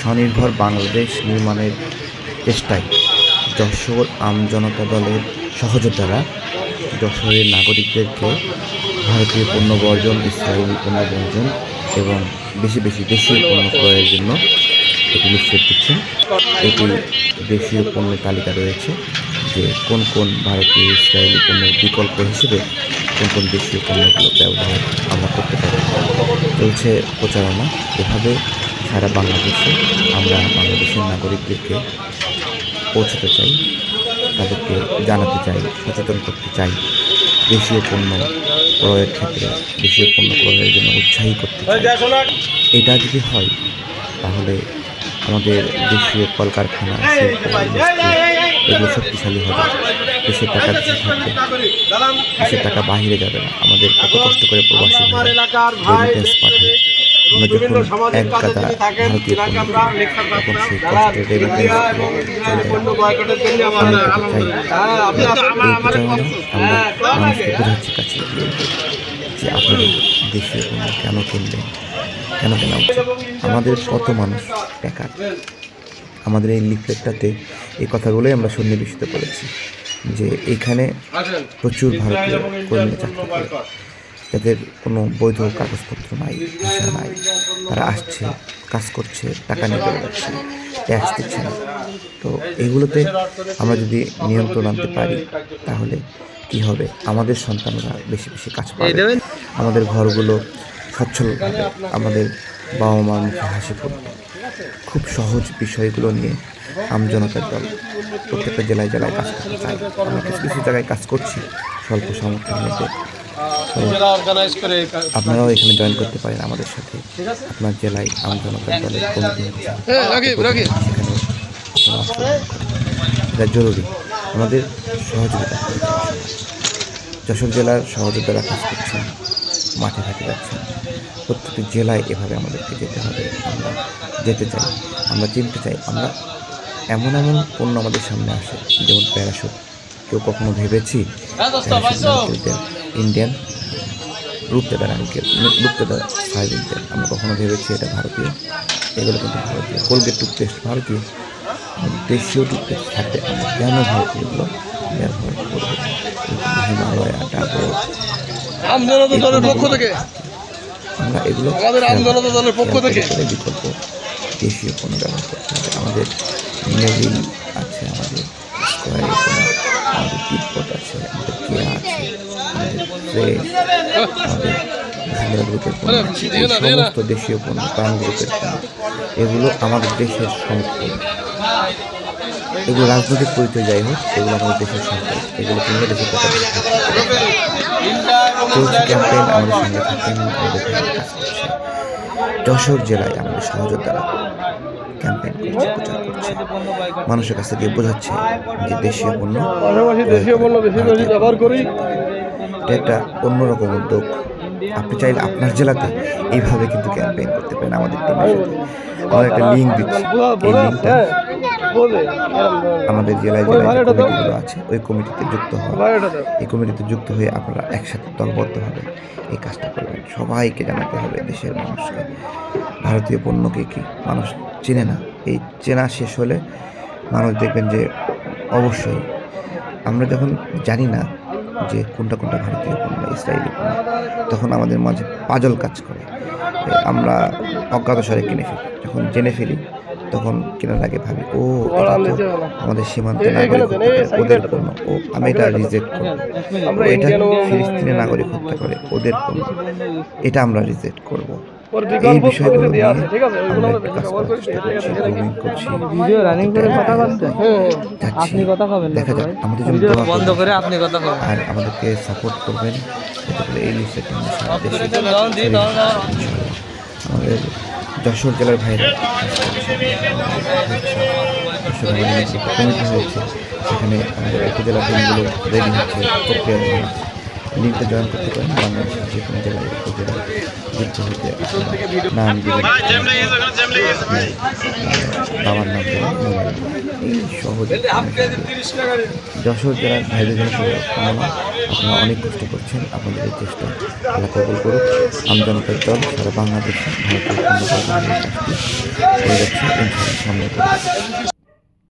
স্বনির্ভর বাংলাদেশ নির্মাণের চেষ্টায় যশোর আমজনতা দলের সহযোদ্ধারা যশোরের নাগরিকদেরকে ভারতীয় পণ্য বর্জন ইসরায়েলি পণ্য বর্জন এবং বেশি বেশি দেশীয় পণ্য ক্রয়ের জন্য এটি নিশ্চিত দিচ্ছেন এটি দেশীয় পণ্যের তালিকা রয়েছে যে কোন কোন ভারতীয় ইসরায়েলি পণ্যের বিকল্প হিসেবে কোন কোন দেশীয় পণ্যগুলো ব্যবহার আমরা করতে পারি। চলছে প্রচারণা। এভাবে সারা বাংলাদেশে আমরা বাংলাদেশের নাগরিকদেরকে পৌঁছতে চাই তাদেরকে জানাতে চাই সচেতন করতে চাই দেশীয় পণ্য ক্রয়ের ক্ষেত্রে দেশীয় পণ্য ক্রয়ের জন্য উৎসাহী করতে এটা যদি হয় তাহলে আমাদের দেশীয় কলকারখানা এগুলো শক্তিশালী হবে। দেশের টাকা দেশে থাকবে দেশের টাকা বাহিরে যাবে না। আমাদের কত কষ্ট করে প্রবাসী পাঠায় আমরা যখন এক গাদা ভারতীয় তখন সেই কষ্টের রেমিটেন্স চলে যায় আমি করতে চাই। এই প্রচারণা আমরা মানুষকে বোঝাচ্ছি কাছে যে আপনারা দেশীয় পণ্য কেন কিনবেন কেন কেনা আমাদের কত মানুষ বেকার? আমাদের এই লিফলেটটাতে এই কথাগুলোই আমরা সন্নিবেশিত করেছি যে এখানে প্রচুর ভারতীয় কর্মী চাকরি করে। যাদের কোনো বৈধ কাগজপত্র নাই ভিসা নাই তারা আসছে কাজ করছে টাকা নিয়ে চলে যাচ্ছে ট্যাক্স দিচ্ছে না। তো এগুলোতে আমরা যদি নিয়ন্ত্রণ আনতে পারি তাহলে কি হবে? আমাদের সন্তানরা বেশি বেশি কাজ পাবে। আমাদের ঘরগুলো সচ্ছল আমাদের বাবা মার মুখে হাসি ফুটবে। খুব সহজ বিষয়গুলো নিয়ে আমজনতার দল প্রত্যেকটা জেলায় জেলায় কাজ করতে চাই আমরা কিছু কিছু জায়গায় কাজ করছি স্বল্প সামর্থ্যের মধ্যে আপনারাও এখানে জয়েন করতে পারেন আমাদের সাথে। আপনার জেলায় দলের কমিটি হ্যাঁ। সেখানে অংশগ্রহণ করুন। এটা জরুরি। আমাদের সহযোগিতা যশোর জেলার সহযোদ্ধারা কাজ করছেন মাঠে ঘাটে যাচ্ছেন। প্রত্যেকটি জেলায় এভাবে আমাদেরকে যেতে হবে। আমরা যেতে চাই আমরা চিনতে চাই আমরা এমন এমন পণ্য আমাদের সামনে আসে যেমন প্যারাশুট। কেউ কখনো ভেবেছি তেল ইন্ডিয়ান রূপতেদার নারকেল রূপতেদার সয়াবিন তেল আমরা কখনো ভেবেছি এটা ভারতীয় এগুলো কিন্তু ভারতীয়। কোলগেট টুথপেস্ট ভারতীয় দেশীয় টুথপেস্ট থাকবে আমরা কেন ভারতীয়গুলো ব্যবহার করব। হিমালয়া ডাবর আমজনতা দলের পক্ষ থেকে। আমরা এগুলো আমাদের আমজনতা দলের পক্ষ থেকে। বিকল্প দেশীয় কোনো ব্যবহার করতে হবে আমাদের নেভিল আছে আমাদের স্কোয়ার কোনো আমাদের তিব্বত আছে। গ্রুপের পণ্য সমস্ত দেশীয় পণ্য প্রাণ গ্রুপের পণ্য এগুলো আমাদের দেশের সম্পদ এগুলো রাজনৈতিক পরিচয় যাই হোক এগুলো আমাদের দেশের সম্পদ এগুলো কিনে দেশের চলছে ক্যাম্পেইন আমাদের সঙ্গে থাকেন আমাদের কাজ করছে। যশোর জেলায় আমাদের সহযোদ্ধারা ক্যাম্পেইন করছে প্রচার করছে। মানুষের কাছে গিয়ে বোঝাচ্ছে যে দেশীয় পণ্য দেশীয় পণ্য বেশি বেশি ব্যবহার করি। এটা একটা অন্যরকম উদ্যোগ। আপনি চাইলে আপনার জেলাতে এইভাবে কিন্তু ক্যাম্পেইন করতে পারেন আমাদের টিমের সাথে। আমরা একটা লিঙ্ক দিচ্ছি। এই লিঙ্কটা হ্যাঁ আমাদের জেলায় জেলায় যে কমিটিগুলো আছে ওই কমিটিতে যুক্ত হওয়া। এই কমিটিতে যুক্ত হয়ে আপনারা একসাথে দলবদ্ধভাবে এই কাজটা করবেন। সবাইকে জানাতে হবে দেশের মানুষকে। ভারতীয় পণ্যকে কি মানুষ চেনে না? এই চেনা শেষ হলে মানুষ দেখবেন যে অবশ্যই। আমরা যখন জানি না যে কোনটা কোনটা ভারতীয় পণ্য ইসরায়েলি পণ্য তখন আমাদের মাঝে পাজল কাজ করে। আমরা অজ্ঞাতসারে কিনে ফেলি। যখন জেনে ফেলি, তখন কেনার আগে ভাবি, ও আমাদের সীমান্ত নাগরিক ওদের পণ্য ও, আমি এটা রিজেক্ট করব। এটা ফিলিস্তিনের নাগরিক হত্যা করে ওদের পণ্য এটা আমরা রিজেক্ট করব। ওর বিকল্প বিষয়গুলো পদ্ধতি আছে ঠিক আছে? ওইগুলো আমরা আমরা ব্যবহার করি চেষ্টা করছি গ্রুমিং করছি। ভিডিও রানিং করে কথা বলছেন হ্যাঁ আপনি কথা দেখা যাক আমাদের জন্য ভিডিও বন্ধ করে আপনি কথা কবেন আর আমাদেরকে সাপোর্ট করবেন এই লিস্টে আমাদের যশোর জেলার ভাইরা কমিটি হয়েছে সেখানে আমাদের উপজেলা টিমগুলো রেডি হচ্ছে প্রক্রিয়া হচ্ছে লিঙ্কে জয়েন করতে পারেন বাংলাদেশের যে কোনো জায়গায় উপজেলা হতে নাম দিবেন। বাবার নাম দেবেন মোবাইল এই সহজে। যশোর জেলার ভাইদের জন্য শুভকামনা আপনারা অনেক কষ্ট করছেন আপনাদের এই চেষ্টা আল্লাহ কবল করুক। আমজনতার দল সারা বাংলাদেশে ভারতের সামনে